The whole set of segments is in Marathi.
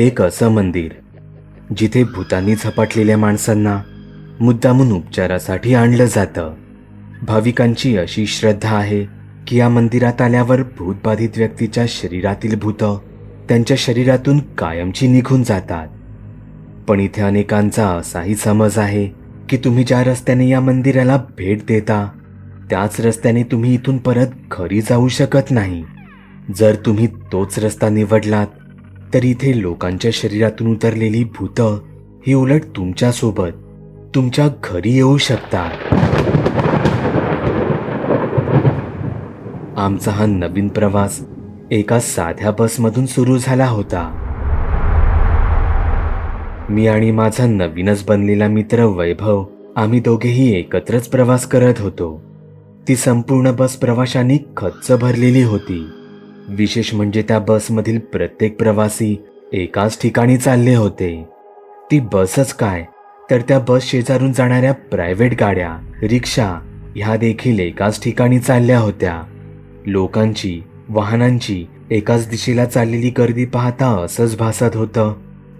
एक असं मंदिर जिथे भूतांनी झपाटलेल्या माणसांना मुद्दामून उपचारासाठी आणलं जातं. भाविकांची अशी श्रद्धा आहे की या मंदिरात आल्यावर भूतबाधित व्यक्तीच्या शरीरातील भूत त्यांच्या शरीरातून कायमची निघून जातात. पण इथे अनेकांचा असाही समज आहे की तुम्ही ज्या रस्त्याने या मंदिराला भेट देता त्याच रस्त्याने तुम्ही इथून परत घरी जाऊ शकत नाही. जर तुम्ही तोच रस्ता निवडलात तर इथे लोकांच्या शरीरातून उतरलेली भूत ही उलट तुमच्यासोबत तुमच्या घरी येऊ शकतात. आमचा हा नवीन प्रवास एका साध्या बसमधून सुरू झाला होता. मी आणि माझा नवीनच बनलेला मित्र वैभव आम्ही दोघेही एकत्रच प्रवास करत होतो. ती संपूर्ण बस प्रवाशांनी खच्च भरलेली होती. विशेष म्हणजे त्या बसमधील प्रत्येक प्रवासी एकाच ठिकाणी चालले होते. ती बसच काय? तर त्या बस शेजारून जाणाऱ्या प्रायव्हेट गाड्या रिक्षा ह्या देखील एकाच ठिकाणी चालल्या होत्या. लोकांची वाहनांची एकाच दिशेला चाललेली गर्दी पाहता असंच भासत होतं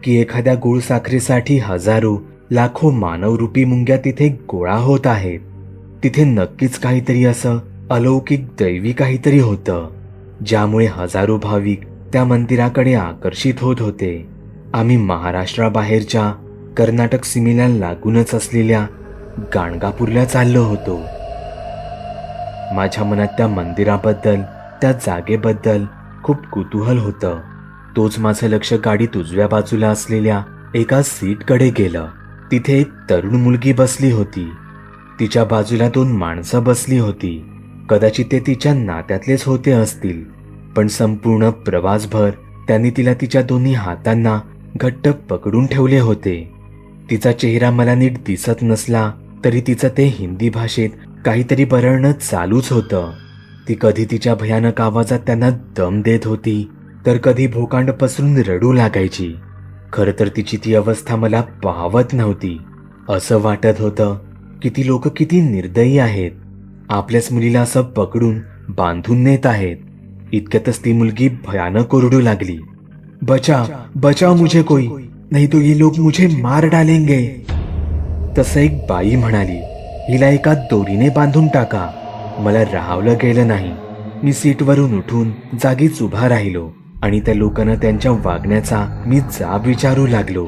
की एखाद्या गुळसाखरेसाठी हजारो लाखो मानवरूपी मुंग्या तिथे गोळा होत आहेत. तिथे नक्कीच काहीतरी असं अलौकिक दैवी काहीतरी होतं. ज्यामुळे हजारो भाविक त्या मंदिराकडे आकर्षित होत होते. आम्ही महाराष्ट्राबाहेरच्या कर्नाटक सीमेला लागूनच असलेल्या गाणगापूरला चाललो होतो. माझ्या मनात त्या मंदिराबद्दल त्या जागेबद्दल खूप कुतूहल होतं. तोच माझं लक्ष गाडीत उजव्या बाजूला असलेल्या एका सीटकडे गेलं. तिथे एक तरुण मुलगी बसली होती. तिच्या बाजूला दोन माणसं बसली होती. कदाचित ते तिच्या नात्यातलेच होते असतील. पण संपूर्ण प्रवासभर त्यांनी तिला तिच्या दोन्ही हातांना घट्ट पकडून ठेवले होते. तिचा चेहरा मला नीट दिसत नसला तरी तिचं ते हिंदी भाषेत काहीतरी बरळणं चालूच होतं. ती कधी तिच्या भयानक आवाजात त्यांना दम देत होती तर कधी भोकांड पसरून रडू लागायची. खरं तर तिची ती अवस्था मला पाहवत नव्हती. असं वाटत होतं की ती लोक किती निर्दयी आहेत. आपल्याच मुलीला असं पकडून बांधून नेत आहेत. इतक्यातच ती मुलगी भयानक ओरडू लागली. बचा बचाव मुझे कोई नाही तो ये लोग मुझे मार डालेंगे. तसं एक बाई म्हणाली हिला एका दोरीने बांधून टाका. मला राहावलं गेलं नाही. मी सीटवरून उठून जागीच उभा राहिलो आणि त्या लोकांना त्यांच्या वागण्याचा मी जाब विचारू लागलो.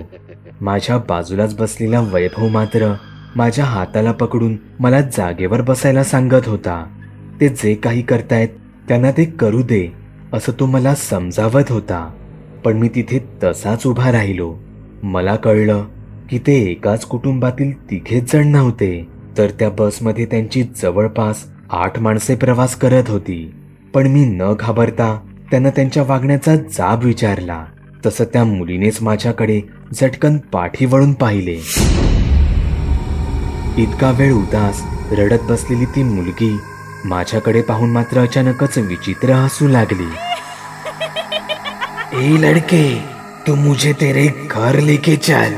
माझ्या बाजूलाच बसलेला वैभव मात्र माझ्या हाताला पकडून मला जागेवर बसायला सांगत होता. ते जे काही करतायत त्यांना ते करू दे असं तो मला समजावत होता. पण मी तिथे तसाच उभा राहिलो. मला कळलं की ते एकाच कुटुंबातील तिघेच जण नव्हते तर त्या बसमध्ये त्यांची जवळपास आठ माणसे प्रवास करत होती. पण मी न घाबरता त्यांना त्यांच्या वागण्याचा जाब विचारला. तसं त्या मुलीनेच माझ्याकडे झटकन पाठी वळून पाहिले. इतका वेळ उदास रडत बसलेली ती मुलगी माझ्याकडे पाहून मात्र अचानकच विचित्र हसू लागली. ए लडके तू मुझे तेरे घर लेके चल.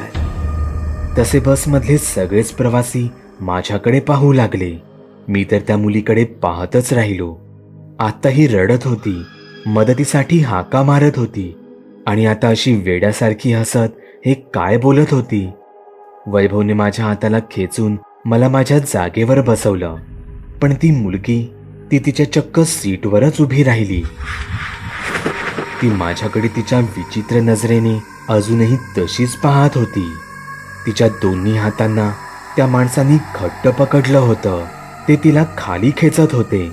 तसे बसमधले सगळेच प्रवासी माझ्याकडे पाहू लागले. मी तर त्या मुलीकडे पाहतच राहिलो. आता ही रडत होती मदतीसाठी हाका मारत होती आणि आता अशी वेड्यासारखी हसत हे काय बोलत होती? वैभवने माझ्या हाताला खेचून मला माझ्या जागेवर बसवलं. पण ती मुलगी ती तिच्या चक्क सीटवरच उभी राहिली. ती माझ्याकडे तिच्या विचित्र नजरेने अजूनही तशीच पाहत होती. तिच्या दोन्ही हातांना त्या माणसांनी घट्ट पकडलं होतं. ते तिला खाली खेचत होते.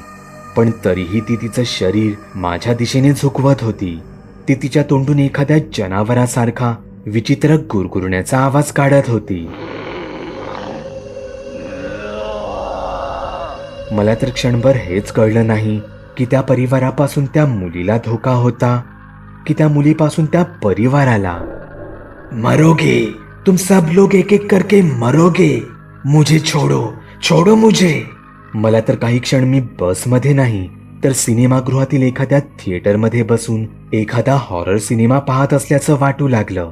पण तरीही ती तिचं शरीर माझ्या दिशेने झुकवत होती. ती तिच्या तोंडून एखाद्या जनावरासारखा विचित्र गुरगुरण्याचा आवाज काढत होती. मला तर क्षणभर हेच कळलं नाही की त्या परिवारापासून त्या मुलीला धोका होता की त्या मुलीपासून त्या परिवाराला. मरोगे तुम सब लोग एक एक करके मरोगे. मुझे छोडो छोडो मुझे. मला तर काही क्षण मी बसमध्ये नाही तर सिनेमागृहातील एखाद्या थिएटरमध्ये बसून एखादा हॉरर सिनेमा पाहत असल्याचं वाटू लागलं.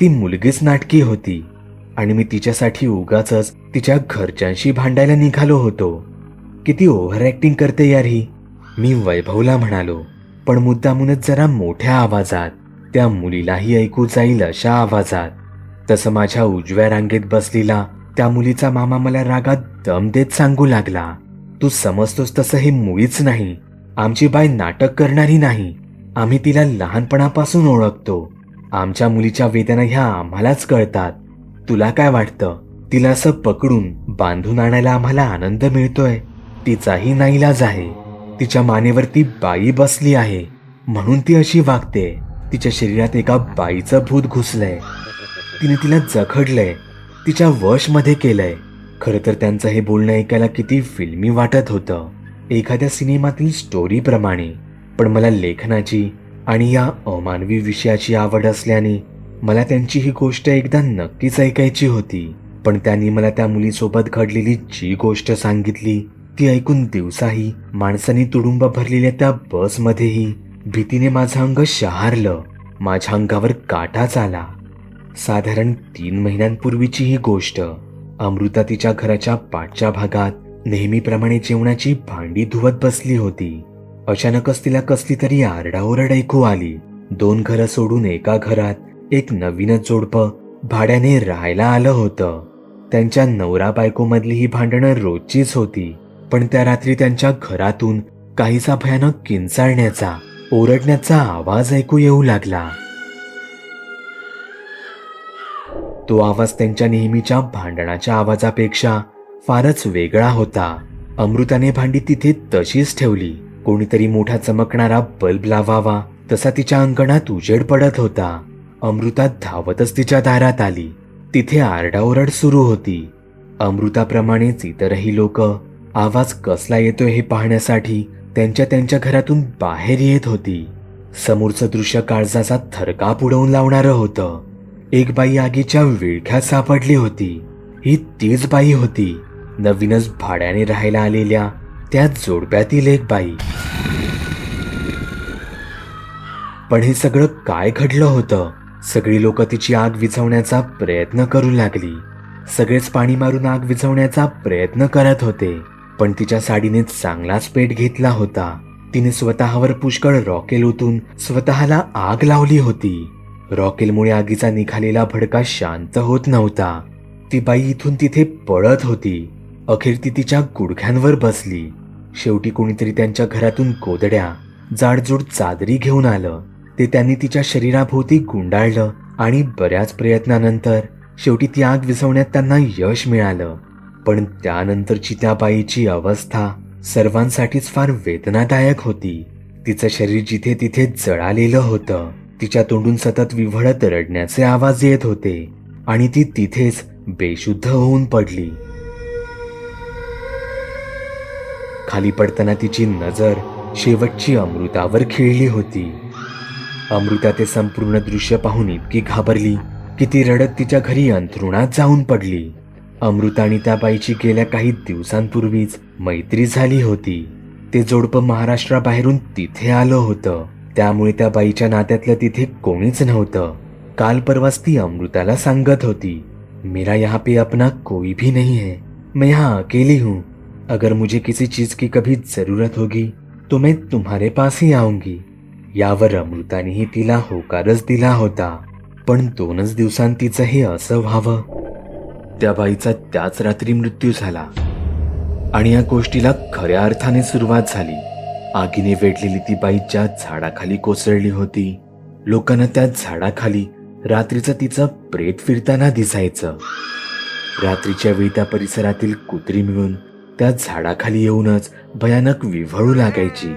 ती मुलगीच नाटकी होती. आणि मी तिच्यासाठी उगाच तिच्या घरच्यांशी भांडायला निघालो होतो. किती ओव्हर ॲक्टिंग करते यार ही. मी वैभवला म्हणालो पण मुद्दामूनच जरा मोठ्या आवाजात त्या मुलीलाही ऐकू जाईल अशा आवाजात. तसं माझ्या उजव्या रांगेत बसलेला त्या मुलीचा मामा मला रागात दम देत सांगू लागला. तू समजतोस तसं हे मुळीच नाही. आमची बाई नाटक करणारी नाही. आम्ही तिला लहानपणापासून ओळखतो. आमच्या मुलीच्या वेदना ह्या आम्हालाच कळतात. तुला काय वाटतं? तिला असं पकडून बांधून आणायला आम्हाला आनंद मिळतोय. तिचाही नाईलाज आहे. तिच्या मानेवरती बाई बसली आहे. म्हणून ती अशी वागते. तिच्या शरीरात एका बाईचं भूत घुसलंय. तिने तिला जखडलंय. तिच्या वशमध्ये केलंय. खरं तर त्यांचं हे बोलणं ऐकायला किती फिल्मी वाटत होतं. एखाद्या सिनेमातील स्टोरीप्रमाणे पण मला लेखनाची आणि या अमानवी विषयाची आवड असल्याने मला त्यांची ही गोष्ट एकदा नक्कीच ऐकायची होती. पण त्यांनी मला त्या मुलीसोबत घडलेली जी गोष्ट सांगितली ती ऐकून दिवसाही माणसांनी तुडुंब भरलेल्या त्या बसमध्येही भीतीने माझं अंग शहारलं माझ्या अंगावर काटाच आला. साधारण तीन महिन्यांपूर्वीची ही गोष्ट अमृता तिच्या घराच्या पाठच्या भागात नेहमीप्रमाणे जेवणाची भांडी धुवत बसली होती. अचानकच तिला कसली तरी आरडाओरड ऐकू आली. दोन घरं सोडून एका घरात एक नवीनच जोडपं भाड्याने राहायला आलं होतं. त्यांच्या नवरा बायकोमधली ही भांडणं रोजचीच होती पण त्या रात्री त्यांच्या घरातून काहीसा भयानक किंचाळण्याचा ओरडण्याचा आवाज ऐकू येऊ लागला. तो आवाज त्यांच्या नेहमीच्या भांडणाच्या आवाजापेक्षा फारच वेगळा होता. अमृताने भांडी तिथे तशीच ठेवली. कोणीतरी मोठा चमकणारा बल्ब लावावा. तसा तिच्या अंगणात उजेड पडत होता. अमृता धावतच तिच्या दारात आली. तिथे आरडाओरड सुरू होती. अमृताप्रमाणेच इतरही लोक आवाज कसला येतोय हे पाहण्यासाठी त्यांच्या त्यांच्या घरातून बाहेर येत होती. समोरचं दृश्य काळजाचा थरकाप उडवून लावणारं होतं. एक बाई आगीच्या विळख्यात सापडली होती. ही तीच बाई होती. नवीनच भाड्याने राहायला आलेल्या त्या जोडप्यातील एक बाई. पण हे सगळं काय घडलं होतं? सगळी लोक तिची आग विझवण्याचा प्रयत्न करू लागली. सगळेच पाणी मारून आग विझवण्याचा प्रयत्न करत होते. पण तिच्या साडीने चांगलाच पेट घेतला होता. तिने स्वतःवर पुष्कळ रॉकेल ओतून स्वतःला आग लावली होती. रॉकेलमुळे आगीचा निघालेला भडका शांत होत नव्हता. ती बाई इथून तिथे पळत होती. अखेर ती तिच्या गुडघ्यांवर बसली. शेवटी कोणीतरी त्यांच्या घरातून कोदड्या जाडजूड चादरी घेऊन आलं. ते त्यांनी तिच्या शरीराभोवती गुंडाळलं आणि बऱ्याच प्रयत्नानंतर शेवटी ती आग विझवण्यात त्यांना यश मिळालं. पण त्यानंतरची त्या बाईची अवस्था सर्वांसाठीच फार वेदनादायक होती. तिचं शरीर जिथे तिथे जळालेलं होतं. तिच्या तोंडून सतत विव्हळत रडण्याचे आवाज येत होते आणि ती तिथेच बेशुद्ध होऊन पडली. खाली पडताना तिची नजर शेवटची अमृतावर खिळली होती. अमृता ते संपूर्ण दृश्य पाहून इतकी घाबरली की ती रडत तिच्या घरी अंथरुणात जाऊन पडली. अमृता आणि त्या बाईची गेल्या काही दिवसांपूर्वीच मैत्री झाली होती. ते जोडपं महाराष्ट्राबाहेरून तिथे आलं होतं. त्यामुळे त्या बाईच्या नात्यातलं तिथे कोणीच नव्हतं. काल परवाच ती अमृताला सांगत होती मेरा यहाँ पे अपना कोई भी नहीं है. मैं यहाँ अकेली हूँ. अगर मुझे किसी चीज की कभी जरूरत होगी तो मैं तुम्हारे पास ही आऊंगी। यावर अमृतानेही तिला होकारच दिला होता पण दोनच दिवसांत तिचं हे असं व्हावं. त्या बाईचा त्याच रात्री मृत्यू झाला. आणि या गोष्टीला खऱ्या अर्थाने सुरुवात झाली. आगीने वेढलेली ती बाई ज्या झाडाखाली कोसळली होती लोकांना त्या झाडाखाली रात्रीचं तिचं प्रेत फिरताना दिसायचं. रात्रीच्या वेळी त्या परिसरातील कुत्री मिळून त्या झाडाखाली येऊनच भयानक विव्हळू लागायची.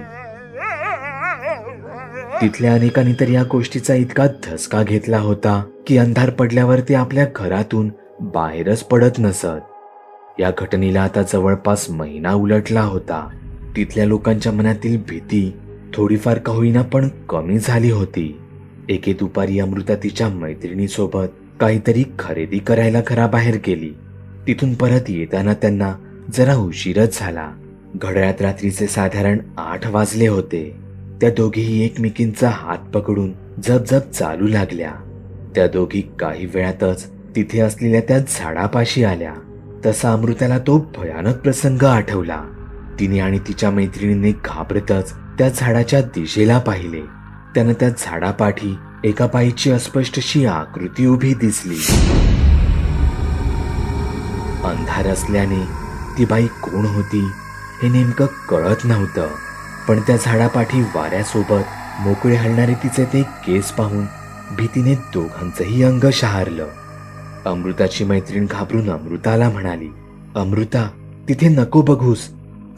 तिथल्या अनेकांनी तर या गोष्टीचा इतका धसका घेतला होता की अंधार पडल्यावर ते आपल्या घरातून बाहेरच पडत नसत. या घटनेला आता जवळपास महिना उलटला होता. तिथल्या लोकांच्या मनातील भीती थोडीफार का होईना पण कमी झाली होती. एके दुपारी अमृता तिच्या मैत्रिणीसोबत काहीतरी खरेदी करायला घराबाहेर गेली. तिथून परत येताना त्यांना जरा उशीरच झाला. घड्याळात रात्रीचे साधारण आठ वाजले होते. त्या दोघीही एकमेकींचा हात पकडून जपजप चालू लागल्या. त्या दोघी काही वेळातच तिथे असलेल्या त्या झाडापाशी आल्या. तसा अमृताला तो भयानक प्रसंग आठवला. तिने आणि तिच्या मैत्रिणीने घाबरतच त्या झाडाच्या दिशेला पाहिले. त्यानं त्या झाडापाठी एका बाईची अस्पष्टशी आकृती उभी दिसली. अंधार असल्याने ती बाई कोण होती हे नेमकं कळत नव्हतं. पण त्या झाडापाठी वाऱ्यासोबत मोकळे हलणारे तिचे ते केस पाहून भीतीने दोघांचंही अंग शहारलं. अमृताची मैत्रीण घाबरून अमृताला म्हणाली अमृता तिथे नको बघूस.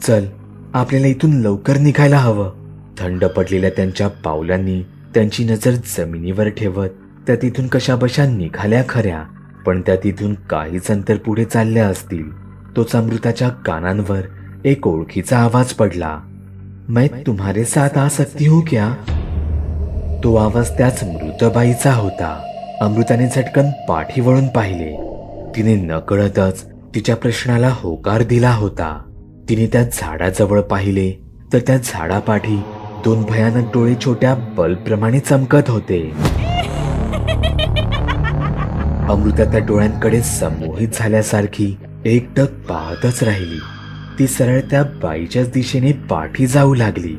चल आपल्याला इथून लवकर निघायला हवं. थंड पडलेल्या त्यांच्या पावलांनी त्यांची नजर जमिनीवर ठेवत त्या तिथून कशाबशा निघाल्या खऱ्या पण त्या तिथून काहीच अंतर पुढे चालल्या असतील. तोच अमृताच्या कानांवर एक ओळखीचा आवाज पडला. मैं तुम्हारे साथ आ सकती हूँ क्या? तो आवाज त्याच मृतबाईचा होता. अमृताने झटकन पाठी वळून पाहिले. तिने नकळतच तिच्या प्रश्नाला होकार दिला होता. तिने त्या झाडाजवळ पाहिले तर त्या झाडापाठी दोन भयानक डोळे छोट्या बल्बप्रमाणे चमकत होते. अमृता त्या डोळ्यांकडे संमोहित झाल्यासारखी एकटक पाहतच राहिली. ती सरळ त्या बाईच्याच दिशेने पाठी जाऊ लागली.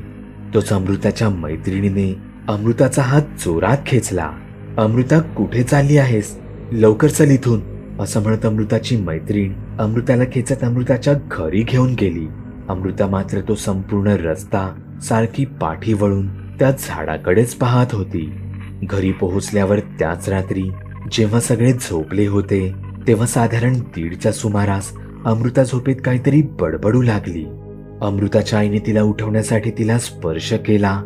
तोच अमृताच्या मैत्रिणीने अमृताचा हात जोरात खेचला. अमृता कुठे चालली आहेस? लवकर चल इथून असं म्हणत अमृताची मैत्रीण अमृताला खेचत अमृताच्या घरी घेऊन गेली. अमृता मात्र तो संपूर्ण रस्ता सारखी पाठी वळून त्या झाडाकडेच पाहत होती. घरी पोहोचल्यावर त्याच रात्री जेव्हा सगळे झोपले होते तेव्हा साधारण दीडच्या सुमारास अमृता झोपेत काहीतरी बडबडू लागली. अमृताच्या आईने तिला उठवण्यासाठी तिला स्पर्श केला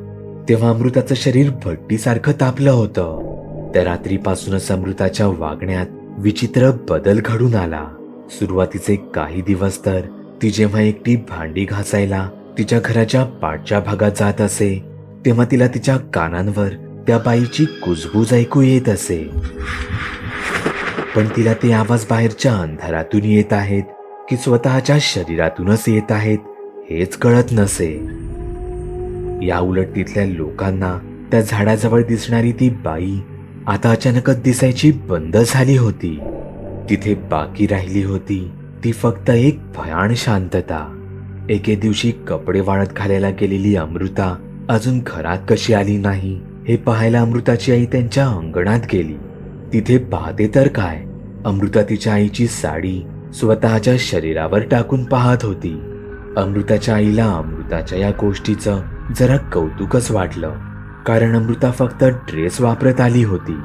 तेव्हा अमृताचं शरीर भट्टीसारखं तापलं होतं. त्या रात्रीपासूनच अमृताच्या वागण्यात विचित्र बदल घडून आला. सुरुवातीचे काही दिवस तर ती जेव्हा एकटी भांडी घासायला तिच्या घराच्या पाठच्या भागात जात असे तेव्हा तिला तिच्या कानांवर त्या बाईची कुजबूज ऐकू येत असे. पण तिला ते आवाज बाहेरच्या अंधारातून येत आहेत की स्वतःच्या शरीरातूनच येत आहेत हेच कळत नसे. या उलट तिथल्या लोकांना त्या झाडाजवळ दिसणारी ती बाई आता अचानकच दिसायची बंद झाली होती. तिथे बाकी राहिली होती ती फक्त एक भयान शांतता. एके दिवशी कपडे वाळत घालायला गेलेली अमृता अजून घरात कशी आली नाही हे पाहायला अमृताची आई त्यांच्या अंगणात गेली. तिथे पाहते तर काय? अमृता तिच्या आईची साडी स्वतःच्या शरीरावर टाकून पाहत होती. अमृताच्या आईला अमृताच्या या गोष्टीचं जरा कौतुकच वाटलं. कारण अमृता फक्त ड्रेस वापरत आली होती.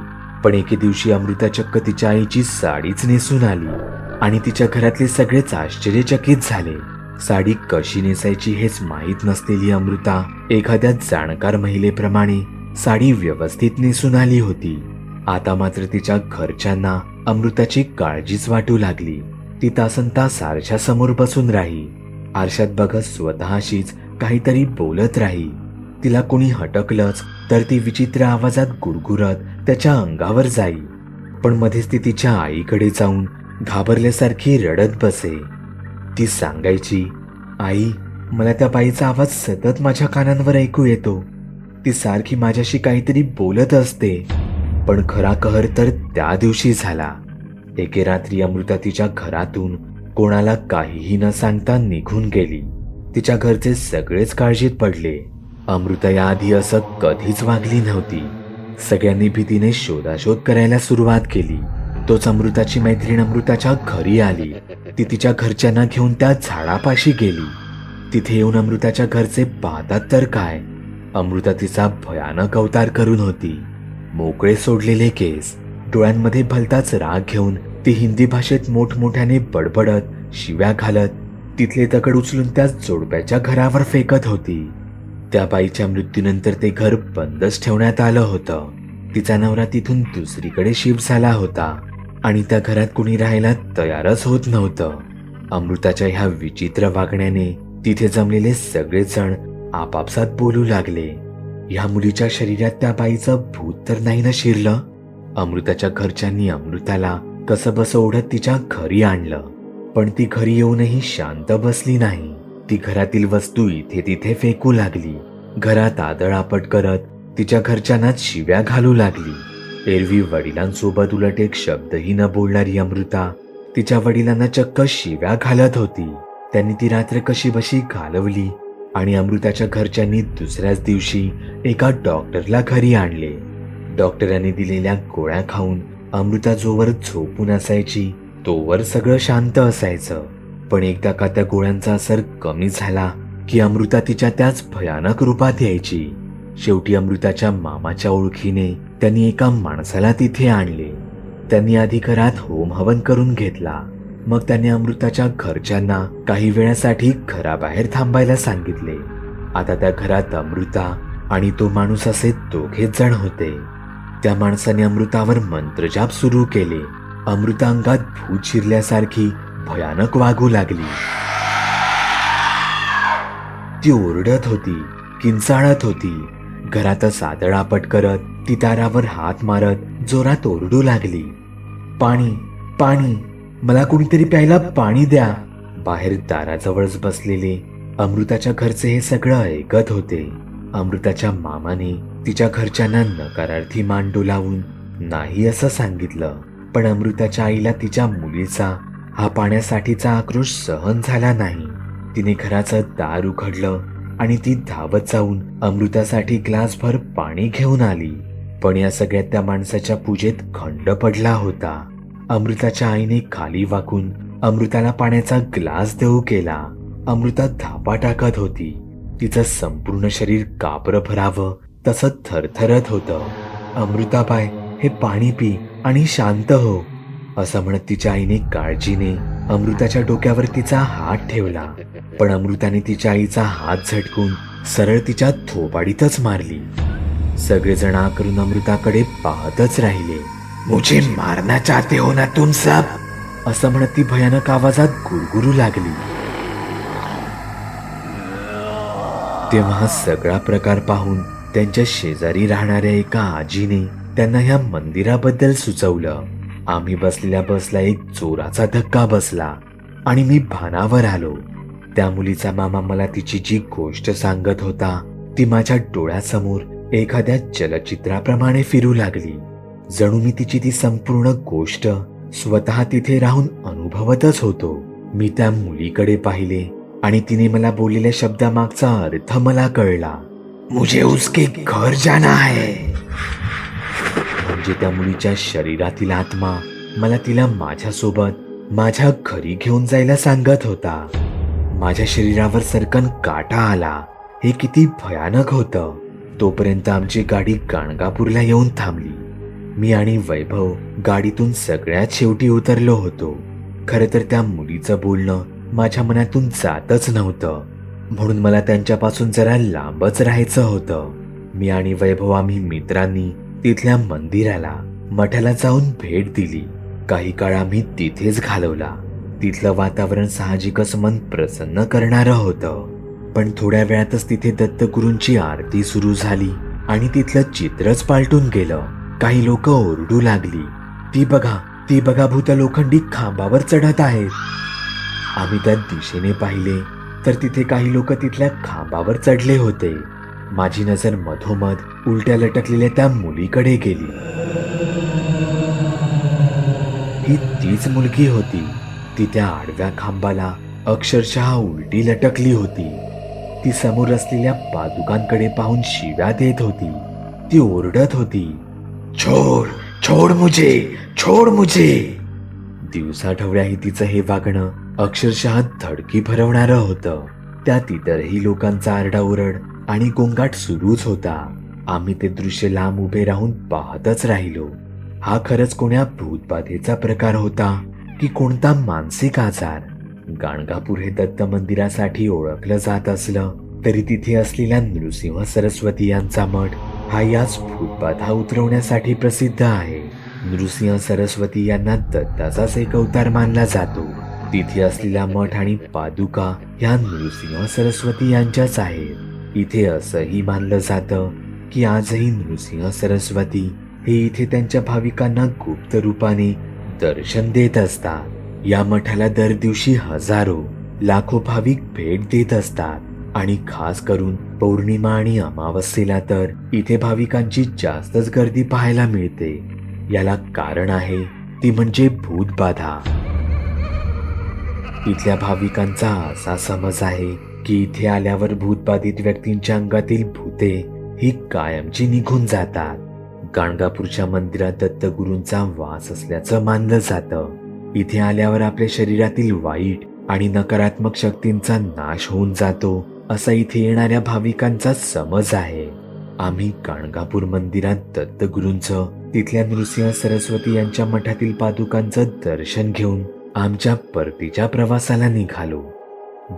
पण एके दिवशी अमृता चक्क तिच्या आईची साडीच नेसून आली आणि तिच्या घरातले सगळेच आश्चर्यचकित झाले. साडी कशी नेसायची हेच माहीत नसलेली अमृता एखाद्या जाणकार महिलेप्रमाणे साडी व्यवस्थित नेसून आली होती. आता मात्र तिच्या घरच्यांना अमृताची काळजीच वाटू लागली. ती तासन तास आरशा समोर बसून राही. आरशात बघत स्वतःशीच काहीतरी बोलत राही. तिला कोणी हटकलंच तर ती विचित्र आवाजात गुरगुरत त्याच्या अंगावर जाई. पण मध्येच ती तिच्या आईकडे जाऊन घाबरल्यासारखी रडत बसे. ती सांगायची आई मला त्या बाईचा आवाज सतत माझ्या कानांवर ऐकू येतो. ती सारखी माझ्याशी काहीतरी बोलत असते. पण खरा कहर तर त्या दिवशी झाला. एके रात्री अमृता तिच्या घरातून कोणाला काहीही न सांगता निघून गेली. तिच्या घरचे सगळेच काळजीत पडले. अमृता याआधी असं कधीच वागली नव्हती. सगळ्यांनी भीतीने शोधाशोध करायला सुरुवात केली. तोच अमृताची मैत्रीण अमृताच्या घरी आली. ती तिच्या घरच्यांना घेऊन त्या झाडापाशी गेली. तिथे येऊन अमृताच्या घरचे पाहतात तर काय? अमृता तिचा भयानक अवतार करून होती. मोकळे सोडलेले केस डोळ्यांमध्ये भलताच राग घेऊन ती हिंदी भाषेत मोठमोठ्याने बडबडत शिव्या घालत तिथले दगड उचलून त्या जोडप्याच्या घरावर फेकत होती. त्या बाईच्या मृत्यूनंतर ते घर बंदच ठेवण्यात आलं होतं. तिचा नवरा तिथून दुसरीकडे शिफ्ट झाला होता आणि त्या घरात कुणी राहायला तयारच होत नव्हतं. अमृताच्या ह्या विचित्र वागण्याने तिथे जमलेले सगळेजण आपापसात बोलू लागले. ह्या मुलीच्या शरीरात त्या बाईचं भूत तर नाही ना शिरलं? अमृताच्या घरच्यांनी अमृताला कसं बस ओढत तिच्या घरी आणलं. पण ती घरी येऊनही शांत बसली नाही. ती घरातील वस्तू इथे तिथे फेकू लागली. घरात आदळापट करत तिच्या घरच्यांनाच शिव्या घालू लागली. एरवी वडिलांसोबत उलट एक शब्दही न बोलणारी अमृता तिच्या वडिलांना चक्क शिव्या घालत होती. त्यांनी ती रात्र कशी बशी घालवली आणि अमृताच्या घरच्यांनी दुसऱ्याच दिवशी एका डॉक्टरला घरी आणले. डॉक्टरांनी दिलेल्या गोळ्या खाऊन अमृता जोवर झोपून असायची तोवर सगळं शांत असायचं. पण एकदा का त्या गोळ्यांचा असर कमी झाला की अमृता तिच्या त्याच भयानक रूपात यायची. शेवटी अमृताच्या मामाच्या ओळखीने त्यांनी एका माणसाला तिथे आणले. त्यांनी आधी घरात होम हवन करून घेतला. मग त्याने अमृताच्या घरच्यांना काही वेळासाठी घराबाहेर थांबायला सांगितले. आता त्या घरात अमृता आणि तो माणूस असे दोघेच जण होते. त्या माणसाने अमृतावर मंत्रजाप सुरू केले. अमृता अंगात भूत शिरल्यासारखी भयानक वागू लागली. ती ओरडत होती किंचाळत होती. घरातच आदळापट करत ती दारावर हात मारत जोरात ओरडू लागली. पाणी पाणी मला कुणीतरी प्यायला पाणी द्या. बाहेर दाराजवळच बसलेले अमृताच्या घरचे हे सगळं ऐकत होते. अमृताच्या मामाने तिच्या घरच्यांना नकारार्थी मान डोलावून नाही असं सांगितलं. पण अमृताच्या आईला तिच्या मुलीचा हा पाण्यासाठीचा आक्रोश सहन झाला नाही. तिने घराचं दार उघडलं आणि ती धावत जाऊन अमृतासाठी ग्लासभर पाणी घेऊन आली. पण या सगळ्यात त्या माणसाच्या पूजेत खंड पडला होता. अमृताच्या आईने खाली वाकून अमृताला पाण्याचा ग्लास देऊ केला. अमृता धापा टाकत होती. तिचं संपूर्ण शरीर कापरं भरावं तसं थरथरत होतं. अमृताबाय हे पाणी पी आणि शांत हो असं म्हणत तिच्या आईने काळजीने अमृताच्या डोक्यावर तिचा हात ठेवला. पण अमृताने तिच्या आईचा हात झटकून सरळ तिच्या थोबाडीतच मारली. सगळेजण आकरून अमृताकडे पाहतच राहिले. मुझे मारना चाहते हो ना तुम सब? असं म्हणत ती भयानक आवाजात गुरगुरू लागली. तेव्हा सगळा प्रकार पाहून त्यांच्या शेजारी राहणाऱ्या एका आजीने त्यांना ह्या मंदिराबद्दल सुचवलं. आम्ही बसलेल्या बसला एक जोराचा धक्का बसला आणि मी भानावर आलो. त्या मुलीचा मामा मला तिची जी गोष्ट सांगत होता ती माझ्या डोळ्यासमोर एखाद्या चलचित्राप्रमाणे फिरू लागली. जणू मी तिची ती संपूर्ण गोष्ट स्वतः तिथे राहून अनुभवतच होतो. मी त्या मुलीकडे पाहिले आणि तिने मला बोललेल्या शब्दामागचा अर्थ मला कळला. मुझे उसके घर जाना है. म्हणजे त्या मुलीच्या शरीरातील आत्मा मला तिला माझ्यासोबत माझ्या घरी घेऊन जायला सांगत होता. माझ्या शरीरावर सरकन काटा आला. हे किती भयानक होतं. तोपर्यंत आमची गाडी गाणगापूरला येऊन थांबली. मी आणि वैभव गाडीतून सगळ्यात शेवटी उतरलो होतो. खरं तर त्या मुलीचं बोलणं माझ्या मनातून जातच नव्हतं. म्हणून मला त्यांच्यापासून जरा लांबच राहायचं होतं. मी आणि वैभव आम्ही मित्रांनी तिथल्या मंदिराला मठाला जाऊन भेट दिली. काही काळ आम्ही तिथेच घालवला. तिथलं वातावरण साहजिकच मन प्रसन्न करणारं होतं. पण थोड्या वेळातच तिथे दत्तगुरूंची आरती सुरू झाली आणि तिथलं चित्रच पालटून गेलं. काही लोक ओरडू लागली. ती बघा ती बघा भूत लोखंडी खांबावर चढत आहेत. आम्ही त्या दिशेने पाहिले तर तिथे काही लोक तिथल्या खांबावर चढले होते. माझी नजर मधोमध उलट्या लटकलेल्या त्या मुलीकडे गेली. ही तीच मुलगी होती. ती त्या आडव्या खांबाला अक्षरशः उलटी लटकली होती. ती समोर असलेल्या पादुकांकडे पाहून शिव्या देत होती. ती ओरडत होती. छोड छोड मुझे छोड मुझे. दिवसाढवळ्याही तिचं हे वागणं अक्षरशः धडकी भरवणारं होतं. त्यात इतरही लोकांचा आरडाओरड आणि गोंगाट सुरूच होता. आम्ही ते दृश्य लांब उभे राहून पाहतच राहिलो. हा खरंच कोण्या भूतबाधेचा प्रकार होता की कोणता मानसिक आजार? गाणगापूर हे दत्त मंदिरासाठी ओळखलं जात असलं तरी तिथे असलेल्या नृसिंह सरस्वती यांचा मठ हा याच फुटपाथा उतरवण्यासाठी प्रसिद्ध आहे. नृसिंह सरस्वती यांना दत्ताचाच एक अवतार मानला जातो. तिथे असलेला मठ आणि पादुका ह्या नृसिंह सरस्वती यांच्याच आहेत. इथे असंही मानलं जातं की आजही नृसिंह सरस्वती हे इथे त्यांच्या भाविकांना गुप्त रूपाने दर्शन देत असतात. या मठाला दर दिवशी हजारो लाखो भाविक भेट देत असतात. आणि खास करून पौर्णिमा आणि अमावस्येला तर इथे भाविकांची जास्तच गर्दी पाहायला मिळते. याला कारण आहे ती म्हणजे भूतबाधा इथल्या भाविकांचा असा समज आहे की इथे आल्यावर भूतबाधित व्यक्तींच्या अंगातील भूते ही कायमची निघून जातात. गाणगापूरच्या मंदिरात दत्तगुरूंचा वास असल्याचं मानलं जातं. इथे आल्यावर आपल्या शरीरातील वाईट आणि नकारात्मक शक्तींचा नाश होऊन जातो. असा इथे येणाऱ्या भाविकांचा समज आहे. आम्ही काणगापूर मंदिरात दत्तगुरूंचं तिथल्या नृसिंह सरस्वती यांच्या मठातील पादुकांचं दर्शन घेऊन आमच्या परतीच्या प्रवासाला निघालो.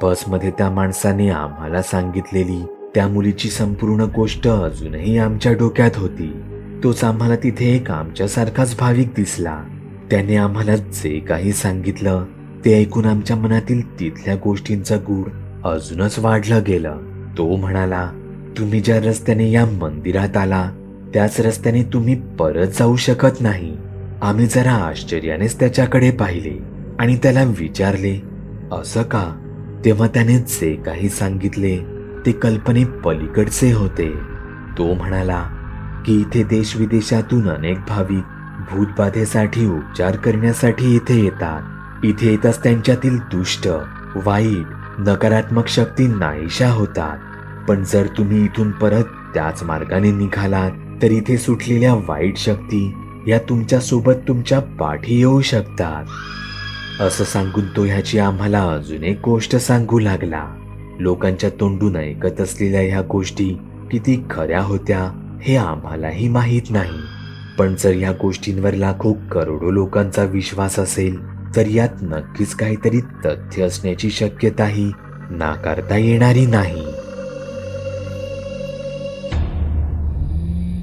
बसमध्ये त्या माणसाने आम्हाला सांगितलेली त्या मुलीची संपूर्ण गोष्ट अजूनही आमच्या डोक्यात होती. तोच आम्हाला तिथे एक आमच्यासारखाच भाविक दिसला. त्याने आम्हाला जे काही सांगितलं ते ऐकून आमच्या मनातील तिथल्या गोष्टींचा गूढ अजूनच वाढलं गेलं. तो म्हणाला तुम्ही ज्या रस्त्याने या मंदिरात आला त्याच रस्त्याने तुम्ही परत जाऊ शकत नाही. आम्ही जरा आश्चर्यानेच त्याच्याकडे पाहिले आणि त्याला विचारले असं का? तेव्हा त्याने जे काही सांगितले ते कल्पने पलीकडचे होते. तो म्हणाला की इथे देश विदेशातून अनेक भाविक भूतबाधेसाठी उपचार करण्यासाठी इथे येतात. इथे येताच त्यांच्यातील दुष्ट वाईट नकारात्मक शक्ती नाहीशा होतात. पण जर तुम्ही इथून परत त्याच मार्गाने निघालात तर इथे सुटलेल्या वाईट शक्ती या तुमच्यासोबत तुमच्या पाठी येऊ शकतात. असं सांगून तो ह्याची आम्हाला अजून एक गोष्ट सांगू लागला. लोकांच्या तोंडून ऐकत असलेल्या ह्या गोष्टी किती खऱ्या होत्या हे आम्हालाही माहीत नाही. पण जर या गोष्टींवर लाखो करोडो लोकांचा विश्वास असेल तर यात नक्कीच काहीतरी तथ्य असण्याची शक्यताही नाकारता येणारी नाही.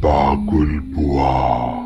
पागुल बुवा.